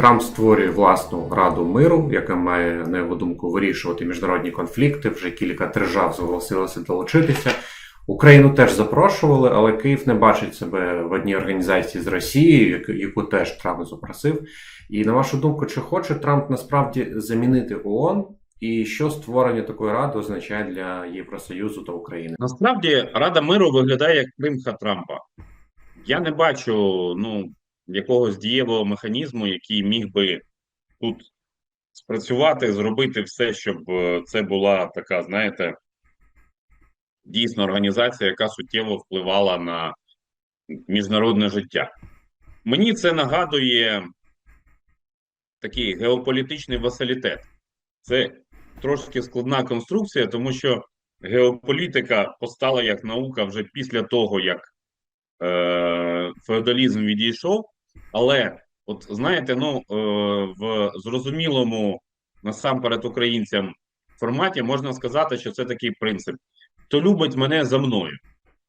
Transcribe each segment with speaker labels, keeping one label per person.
Speaker 1: Трамп створює власну раду миру, яка має, на його думку, вирішувати міжнародні конфлікти. Вже кілька держав зголосилося долучитися. Україну теж запрошували, але Київ не бачить себе в одній організації з Росією, яку- теж Трамп запросив. І на вашу думку, чи хоче Трамп насправді замінити ООН? І що створення такої ради означає для Євросоюзу та України?
Speaker 2: Насправді Рада миру виглядає як примха Трампа. Я не бачу ну, якогось дієвого механізму, який міг би тут спрацювати, зробити все, щоб е, це була така, знаєте, дійсно організація, яка суттєво впливала на міжнародне життя. Мені це нагадує такий геополітичний василітет. Це трошки складна конструкція, тому що геополітика постала як наука вже після того, як е, феодалізм відійшов. Але, от знаєте, ну е, в зрозумілому насамперед українцям форматі можна сказати, що це такий принцип: хто любить мене за мною.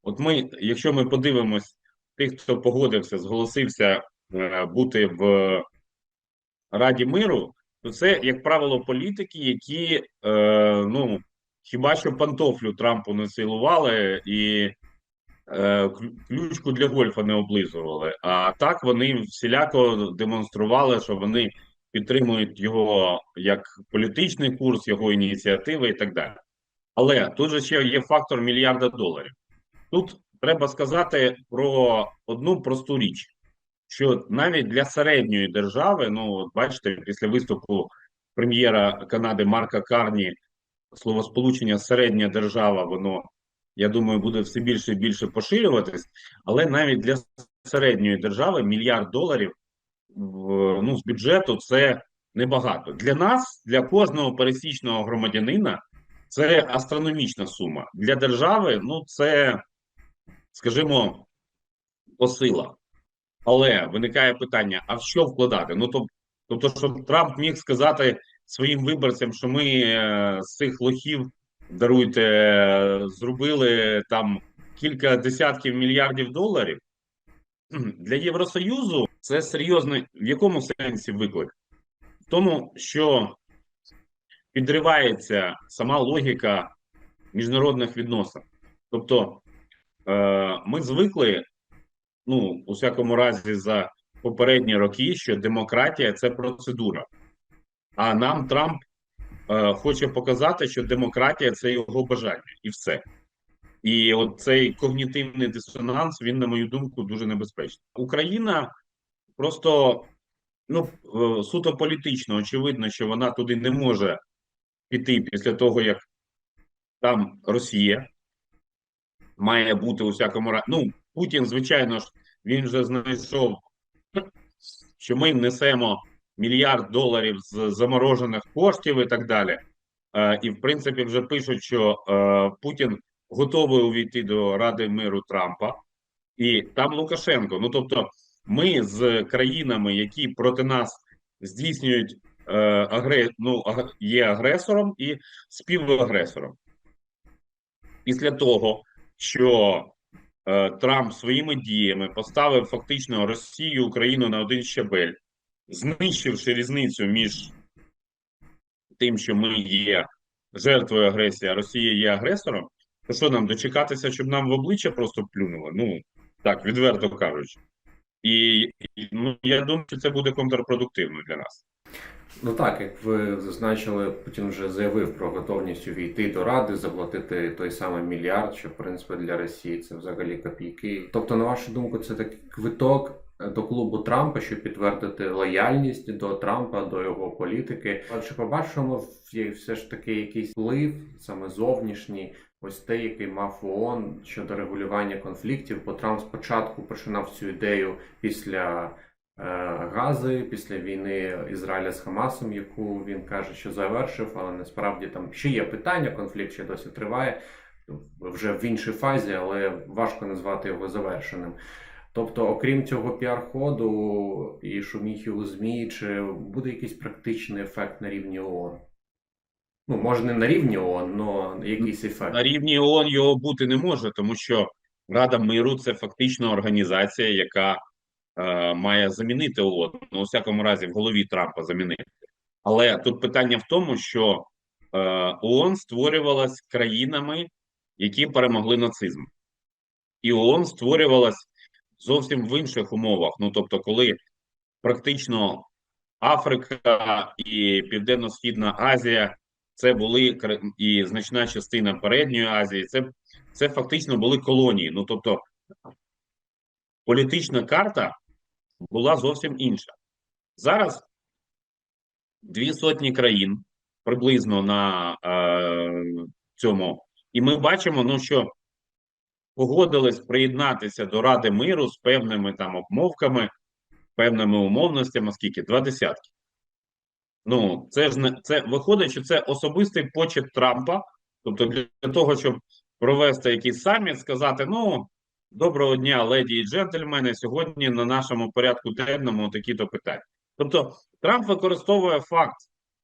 Speaker 2: От ми, якщо ми подивимось тих, хто погодився, зголосився е, бути в Раді миру, то це, як правило, політики, які е, ну хіба що пантофлю Трампу не силували і ключку для гольфа не облизували. А так вони всіляко демонстрували, що вони підтримують його як політичний курс, його ініціативи і так далі. Але тут же ще є фактор мільярда доларів. Тут треба сказати про одну просту річ що навіть для середньої держави, ну бачите, після виступу прем'єра Канади Марка Карні словосполучення середня держава, воно я думаю, буде все більше і більше поширюватись, але навіть для середньої держави мільярд доларів ну, з бюджету це небагато. Для нас, для кожного пересічного громадянина, це астрономічна сума. Для держави, ну це, скажімо, посила. Але виникає питання: а в що вкладати? Ну тоб- тобто, щоб Трамп міг сказати своїм виборцям, що ми е, з цих лохів даруйте, зробили там кілька десятків мільярдів доларів. Для Євросоюзу це серйозний в якому сенсі виклик? В тому, що підривається сама логіка міжнародних відносин. Тобто, е, ми звикли ну, у всякому разі, за попередні роки, що демократія це процедура. А нам Трамп хоче показати, що демократія це його бажання, і все. І от цей когнітивний дисонанс, він, на мою думку, дуже небезпечний. Україна просто ну, е, суто політично, очевидно, що вона туди не може піти після того, як там Росія має бути у всякому разі. Ну, Путін, звичайно ж, він вже знайшов, що ми несемо мільярд доларів з заморожених коштів і так далі. Е, і, в принципі, вже пишуть, що е, Путін готовий увійти до Ради миру Трампа, і там Лукашенко. Ну тобто, ми з країнами, які проти нас здійснюють е, агре... ну, є агресором і співагресором. Після того, що е, Трамп своїми діями поставив фактично Росію Україну на один щабель, знищивши різницю між тим, що ми є жертвою агресії, а Росія є агресором, то що нам дочекатися, щоб нам в обличчя просто плюнули? Ну так, відверто кажучи. І ну, я думаю, що це буде контрпродуктивно для нас.
Speaker 1: Ну так, як ви зазначили, Путін вже заявив про готовність увійти до Ради, заплатити той самий мільярд, що в принципі для Росії це взагалі копійки. Тобто, на вашу думку, це такий квиток до клубу Трампа, щоб підтвердити лояльність до Трампа, до його політики. Чи побачимо все ж таки якийсь вплив, саме зовнішній, ось те, який мав ООН щодо регулювання конфліктів, бо Трамп спочатку починав цю ідею після е, Гази після війни Ізраїля з Хамасом, яку він каже, що завершив, але насправді там ще є питання, конфлікт ще досі триває вже в іншій фазі, але важко назвати його завершеним. Тобто, окрім цього піар-ходу і шуміхи у ЗМІ, чи буде якийсь практичний ефект на рівні ООН? Ну, може, не на рівні ООН, але якийсь ефект.
Speaker 2: На рівні ООН його бути не може, тому що Рада миру це фактично організація, яка е, має замінити ООН. Ну, у всякому разі, в голові Трампа замінити. Але тут питання в тому, що е, ООН створювалась країнами, які перемогли нацизм. І ООН створювалась зовсім в інших умовах. Ну тобто, коли практично Африка і Південно-Східна Азія це були і значна частина передньої Азії, це, це фактично були колонії. Ну тобто, політична карта була зовсім інша. Зараз дві сотні країн приблизно на е, цьому, і ми бачимо, ну що погодились приєднатися до Ради миру з певними там обмовками, певними умовностями, скільки? Два десятки. Ну, це ж не це виходить, що це особистий почет Трампа. Тобто, для того, щоб провести якийсь саміт, сказати: ну, доброго дня, леді і джентльмени, сьогодні на нашому порядку денному такі-то питання. Тобто, Трамп використовує факт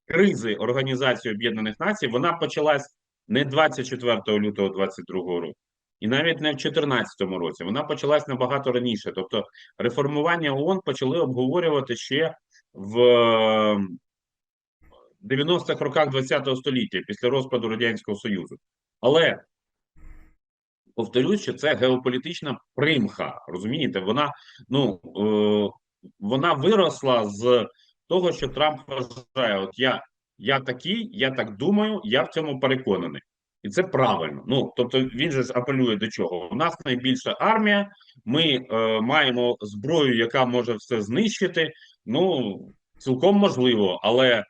Speaker 2: кризи Організації Об'єднаних Націй. Вона почалась не 24 лютого 22 року, і навіть не в 2014 році. Вона почалась набагато раніше. Тобто, реформування ООН почали обговорювати ще в е, 90-х роках ХХ століття після розпаду Радянського Союзу. Але повторюсь, що це геополітична примха. Розумієте, вона ну е, вона виросла з того, що Трамп вважає: от я, я такий, я так думаю, я в цьому переконаний. І це правильно. Ну тобто він же ж апелює до чого? У нас найбільша армія. Ми е, маємо зброю, яка може все знищити. Ну цілком можливо, але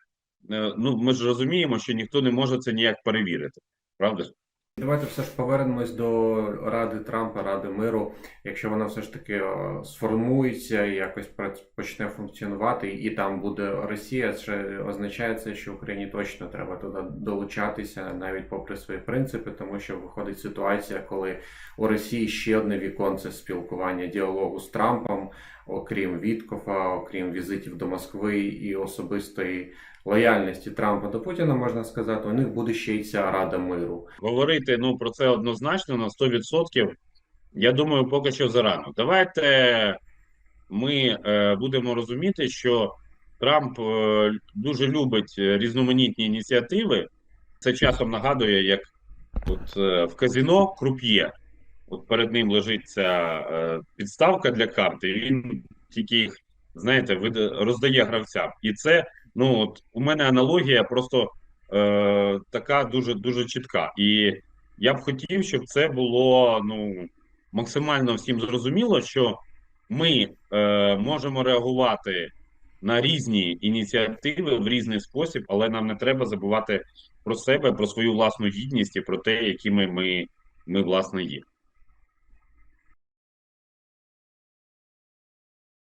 Speaker 2: е, ну ми ж розуміємо, що ніхто не може це ніяк перевірити. Правда? ж?
Speaker 1: Давайте все ж повернемось до Ради Трампа, Ради миру. Якщо вона все ж таки е, сформується і якось почне функціонувати, і там буде Росія, це означає це, що Україні точно треба туди долучатися, навіть попри свої принципи, тому що виходить ситуація, коли у Росії ще одне віконце спілкування діалогу з Трампом, окрім Віткофа, окрім візитів до Москви і особистої лояльності Трампа до Путіна, можна сказати, у них буде ще й ця Рада миру.
Speaker 2: Говорити ну про це однозначно на 100%, я думаю, поки що зарано. Давайте ми е, будемо розуміти, що Трамп е, дуже любить різноманітні ініціативи. Це часом нагадує, як от е, в казіно круп'є. От перед ним лежить ця е, підставка для карти, і він тільки їх, знаєте, роздає гравцям. І це, ну от у мене аналогія просто е, така дуже дуже чітка. І я б хотів, щоб це було ну максимально всім зрозуміло, що ми е, можемо реагувати на різні ініціативи в різний спосіб, але нам не треба забувати про себе, про свою власну гідність і про те, якими ми, ми власне є.